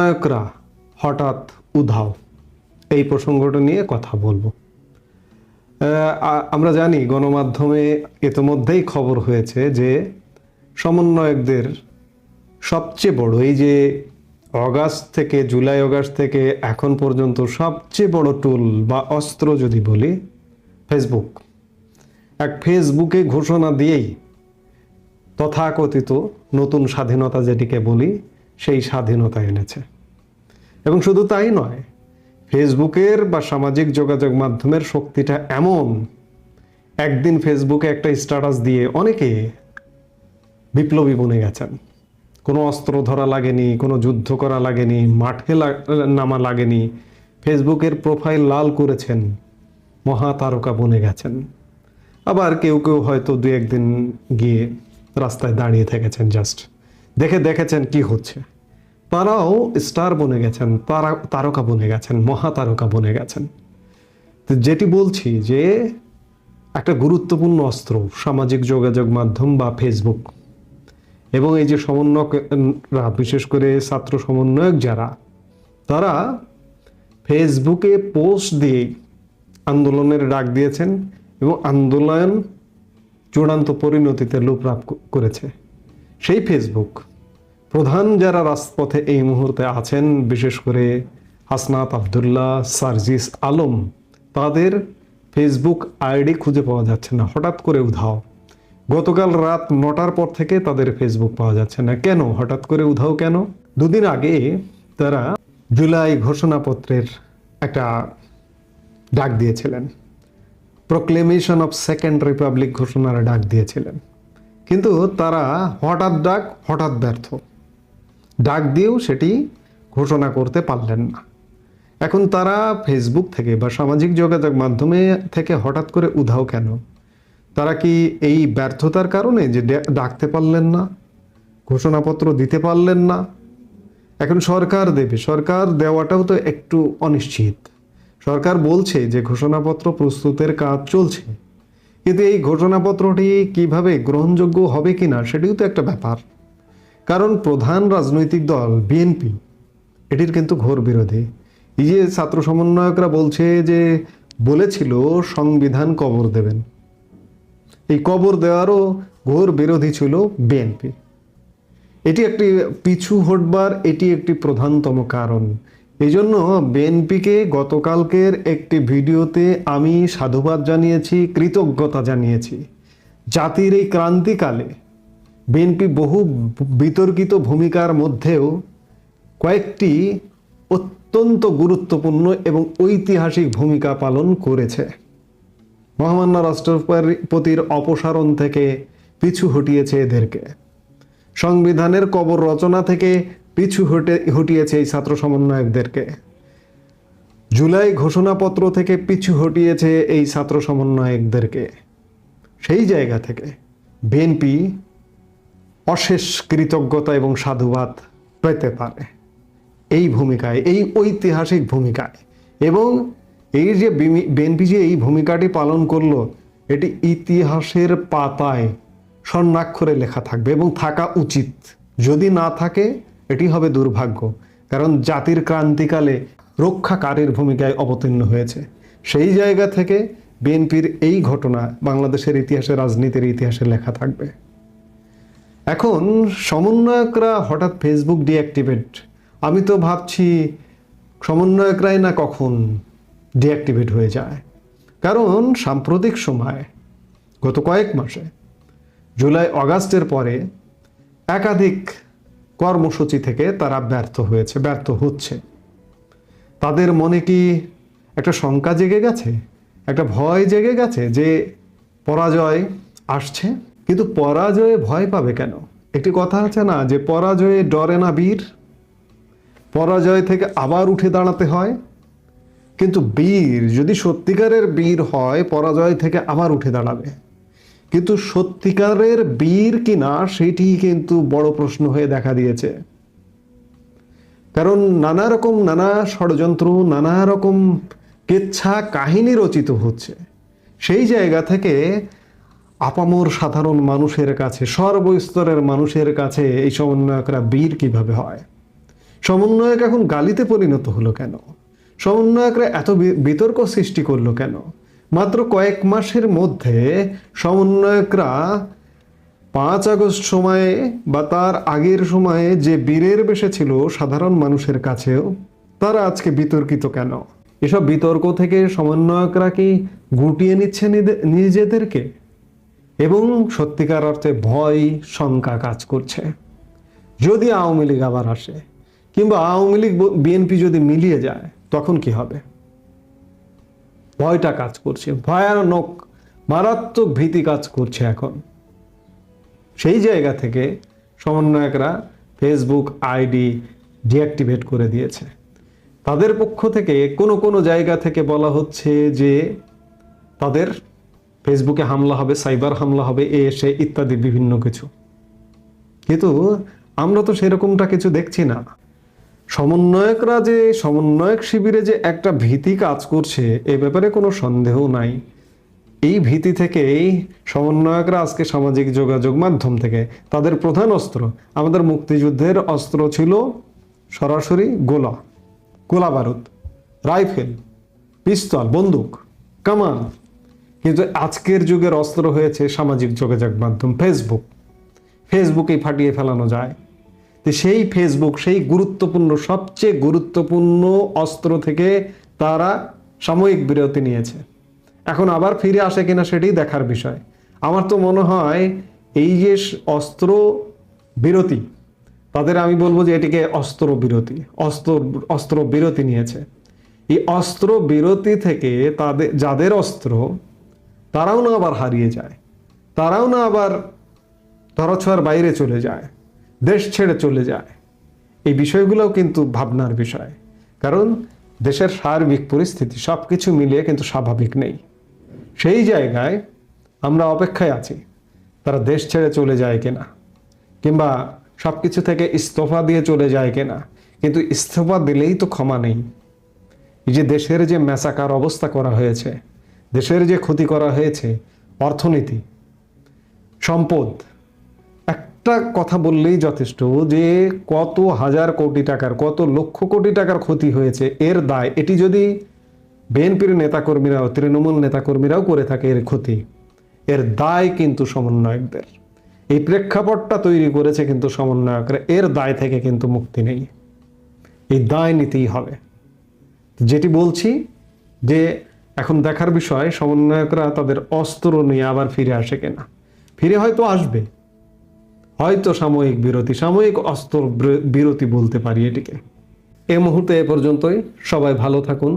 নায়করা হঠাৎ উধাও। এই প্রসঙ্গটা নিয়ে কথা বলব। আমরা জানি গণমাধ্যমে ইতিমধ্যেই খবর হয়েছে যে সমন্বয়কদের সবচেয়ে বড়, এই যে অগাস্ট থেকে, জুলাই অগাস্ট থেকে এখন পর্যন্ত সবচেয়ে বড় টুল বা অস্ত্র যদি বলি, ফেসবুক। এক ফেসবুকে ঘোষণা দিয়েই তথাকথিত নতুন স্বাধীনতা যেটিকে বলি সেই স্বাধীনতা এনেছে। এবং শুধু তাই নয়, ফেসবুকের বা সামাজিক যোগাযোগ মাধ্যমের শক্তিটা এমন। একদিন ফেসবুকে একটা স্ট্যাটাস দিয়ে অনেকে বিপ্লবী বনে গেছেন। কোনো অস্ত্র ধরা লাগেনি, কোনো যুদ্ধ করা লাগেনি, মাঠে নামা লাগেনি। ফেসবুকের প্রোফাইল লাল করেছেন মহা তারকা বনে গেছেন। আবার কেউ কেউ হয়তো দু একদিন গিয়ে রাস্তায় দাঁড়িয়ে থেকেছেন জাস্ট। দেখে দেখেছেন কি হচ্ছে। তারাও স্টার বনে গেছেন, তারা, তারকা বনে গেছেন মহা তারকা বনে গেছেন। তো যেটি বলছি যে, একটা গুরুত্বপূর্ণ অস্ত্র, সামাজিক যোগাযোগ মাধ্যম বা ফেসবুক এবং এই যে সমন্বয়করা, বিশেষ করে ছাত্র সমন্বয়ক যারা, তারা ফেসবুকে পোস্ট দিয়ে আন্দোলনের ডাক দিয়েছেন এবং আন্দোলন চূড়ান্ত পরিণতিতে ক- করেছে। সেই ফেসবুক প্রধান যারা রাজপথে এই মুহূর্তে আছেন, বিশেষ করে হাসনাত আবদুল্লাহ, সার্জিস আলম, তাদের ফেসবুক আইডি খুঁজে পাওয়া যাচ্ছে না। হঠাৎ করে উধাও। গতকাল রাত নটার পর থেকে তাদের ফেসবুক পাওয়া যাচ্ছে না। কেন? হঠাৎ করে উধাও কেন? দুদিন আগে তারা জুলাই ঘোষণাপত্রের একটা ডাক দিয়েছিলেন। প্রোক্লেমেশন অফ সেকেন্ড রিপাবলিক ঘোষণার ডাক দিয়েছিলেন। কিন্তু তারা হঠাৎ ডাক, হঠাৎ ব্যর্থ। ডাক দিয়েও সেটি ঘোষণা করতে পারলেন না। এখন তারা ফেসবুক থেকে বা সামাজিক যোগাযোগ মাধ্যমে থেকে হঠাৎ করে উধাও কেন? তারা কি এই ব্যর্থতার কারণে যে ডাকতে পারলেন না, ঘোষণাপত্র দিতে পারলেন না? এখন সরকার দেবে, সরকার দেওয়াটাও তো একটু অনিশ্চিত। সরকার বলছে যে ঘোষণাপত্র প্রস্তুতের কাজ চলছে। কিন্তু এই ঘোষণাপত্রটি কীভাবে গ্রহণযোগ্য হবে কিনা সেটিও তো একটা ব্যাপার। কারণ প্রধান রাজনৈতিক দল, বিএনপি, এটির কিন্তু ঘোর বিরোধী। এই যে ছাত্র সমন্বয়করা বলছে যে, বলেছিল সংবিধান কবর দেবেন। এই কবর দেওয়ারও ঘোর বিরোধী ছিল বিএনপি। এটি একটি পিছু হটবার, এটি একটি প্রধানতম কারণ। এই জন্য বিএনপিকে গতকালকের একটি ভিডিওতে আমি সাধুবাদ জানিয়েছি, কৃতজ্ঞতা জানিয়েছি। জাতির এই ক্রান্তিকালে বিএনপি বহু বিতর্কিত ভূমিকার মধ্যেও কয়েকটি অত্যন্ত গুরুত্বপূর্ণ এবং ঐতিহাসিক ভূমিকা পালন করেছে। মহামান্য রাষ্ট্রপতির অপসারণ থেকে পিছু হটিয়েছে এদেরকে। সংবিধানের কবর রচনা থেকে পিছু হটে, হটিয়েছে এই ছাত্র সমন্বয়কদেরকে। জুলাই ঘোষণাপত্র থেকে পিছু হটিয়েছে এই ছাত্র সমন্বয়কদেরকে। সেই জায়গা থেকে বিএনপি অশেষ কৃতজ্ঞতা এবং সাধুবাদ পেতে পারে। এই ভূমিকায়, এই ঐতিহাসিক ভূমিকায়। এবং এই যে বিএনপি যে এই ভূমিকাটি পালন করল, এটি ইতিহাসের পাতায় স্বর্ণাক্ষরে লেখা থাকবে এবং থাকা উচিত। যদি না থাকে এটি হবে দুর্ভাগ্য, কারণ জাতির ক্রান্তিকালে রক্ষাকারীর ভূমিকায় অবতীর্ণ হয়েছে। সেই জায়গা থেকে বিএনপির এই ঘটনা বাংলাদেশের ইতিহাসে, রাজনীতির ইতিহাসে লেখা থাকবে। এখন সমন্বয়করা হঠাৎ ফেসবুক ডিঅ্যাক্টিভেট। আমি তো ভাবছি, সমন্বয়করাই না কখন ডিঅ্যাক্টিভেট হয়ে যায়। কারণ সাম্প্রতিক সময়, গত কয়েক মাসে, জুলাই, অগাস্টের পরে একাধিক কর্মসূচি থেকে তারা ব্যর্থ হয়েছে, ব্যর্থ হচ্ছে। তাদের মনে কি একটা শঙ্কা জেগে গেছে? একটা ভয় জেগে গেছে যে পরাজয় আসছে? কিন্তু পরাজয়ে ভয় পাবে কেন? একটি কথা আছে না যে পরাজয়ে ডরে না বীর। পরাজয় থেকে আবার উঠে দাঁড়াতে হয়। কিন্তু বীর যদি সত্যিকারের বীর হয়, পরাজয় থেকে আবার উঠে দাঁড়াবে। কিন্তু সত্যিকারের বীর কিনা সেটি কিন্তু বড় প্রশ্ন হয়ে দেখা দিয়েছে। কারণ নানা রকম নানা ষড়যন্ত্র, নানা রকম কেচ্ছা কাহিনী রচিত হচ্ছে। সেই জায়গা থেকে আপামর সাধারণ মানুষের কাছে, সর্বস্তরের মানুষের কাছে এই সমন্বয়করা বীর কীভাবে হয়? সমন্বয়ক এখন গালিতে পরিণত হলো কেন? সমন্বয়করা এত বিতর্ক সৃষ্টি করল কেন? মাত্র কয়েক মাসের মধ্যে সমন্বয়করা পাঁচ আগস্ট সময়ে বা তার আগের সময়ে যে বীরের বেশে ছিল সাধারণ মানুষের কাছেও, তারা আজকে বিতর্কিত কেন? এসব বিতর্ক থেকে সমন্বয়করা কি গুটিয়ে নিচ্ছে নিজেদেরকে? এবং সত্যিকার অর্থে ভয়, শঙ্কা কাজ করছে। যদি আওয়ামী লীগ আবার আসে, কিংবা আওয়ামী লীগ বিএনপি যদি মিলিয়ে যায়, তখন কি হবে? ভয়টা কাজ করছে, ভয়ানক, মারাত্মক ভীতি কাজ করছে এখন। সেই জায়গা থেকে সমন্বয়করা ফেসবুক আইডি ডিঅ্যাক্টিভেট করে দিয়েছে। তাদের পক্ষ থেকে কোনো কোনো জায়গা থেকে বলা হচ্ছে যে তাদের ফেসবুকে হামলা হবে, সাইবার হামলা হবে, এ এসে ইত্যাদি বিভিন্ন কিছু। কিন্তু আমরা তো সেরকমটা কিছু দেখছি না। সমন্বয়করা যে, সমন্বয়ক শিবিরে যে একটা ভীতি কাজ করছে, এ ব্যাপারে কোনো সন্দেহ নাই। এই ভীতি থেকেই সমন্বয়করা আজকে সামাজিক যোগাযোগ মাধ্যম থেকে তাদের প্রধান অস্ত্র, আমাদের মুক্তিযুদ্ধের অস্ত্র ছিল সরাসরি গোলা গোলা বারুদ, রাইফেল, পিস্তল, বন্দুক, কামান। কিন্তু আজকের যুগের অস্ত্র হয়েছে সামাজিক যোগাযোগ মাধ্যম ফেসবুক। ফেসবুকেই ফাটিয়ে ফেলানো যায়। সেই ফেসবুক সেই গুরুত্বপূর্ণ, সবচেয়ে গুরুত্বপূর্ণ অস্ত্র থেকে তারা সাময়িক বিরতি নিয়েছে। এখন আবার ফিরে আসে কিনা সেটি দেখার বিষয়। আমার তো মনে হয় এই যে অস্ত্র বিরতি, তাদের আমি বলব যে এটিকে অস্ত্র বিরতি, অস্ত্র অস্ত্র বিরতি নিয়েছে। এই অস্ত্র বিরতি থেকে তাদের যাদের অস্ত্র, তারাও না আবার হারিয়ে যায়, তারাও না আবার ধরাছোঁয়ার বাইরে চলে যায়। দেশ ছেড়ে চলে যায়। এই বিষয়গুলোও কিন্তু ভাবনার বিষয়। কারণ দেশের সার্বিক পরিস্থিতি সব কিছু মিলিয়ে কিন্তু স্বাভাবিক নেই। সেই জায়গায় আমরা অপেক্ষায় আছি, তারা দেশ ছেড়ে চলে যায় কিনা? কিংবা সব কিছু থেকে ইস্তফা দিয়ে চলে যায় কিনা? কিন্তু ইস্তফা দিলেই তো ক্ষমা নেই। এই যে দেশের যে মেসাকার অবস্থা করা হয়েছে, দেশের যে ক্ষতি করা হয়েছে, অর্থনীতি, সম্পদ একটা কথা বললেই যথেষ্ট যে কত হাজার কোটি টাকার, কত লক্ষ কোটি টাকার ক্ষতি হয়েছে এর দায়। এটি যদি বিএনপির নেতাকর্মীরাও, তৃণমূল নেতাকর্মীরাও করে থাকে, এর ক্ষতি। এর দায় কিন্তু সমন্বয়কদের। এই প্রেক্ষাপটটা তৈরি করেছে কিন্তু সমন্বয়করা। এর দায় থেকে কিন্তু মুক্তি নেই। এই দায় নিতেই হবে। যেটি বলছি যে এখন দেখার বিষয়, সমন্বয়করা তাদের অস্ত্র নিয়ে আবার ফিরে আসে কিনা। ফিরে হয়তো আসবে। হয়তো সাময়িক বিরতি, সাময়িক অস্ত্র বিরতি বলতে পারি এটিকে। এ মুহূর্তে এ পর্যন্তই। সবাই ভালো থাকুন।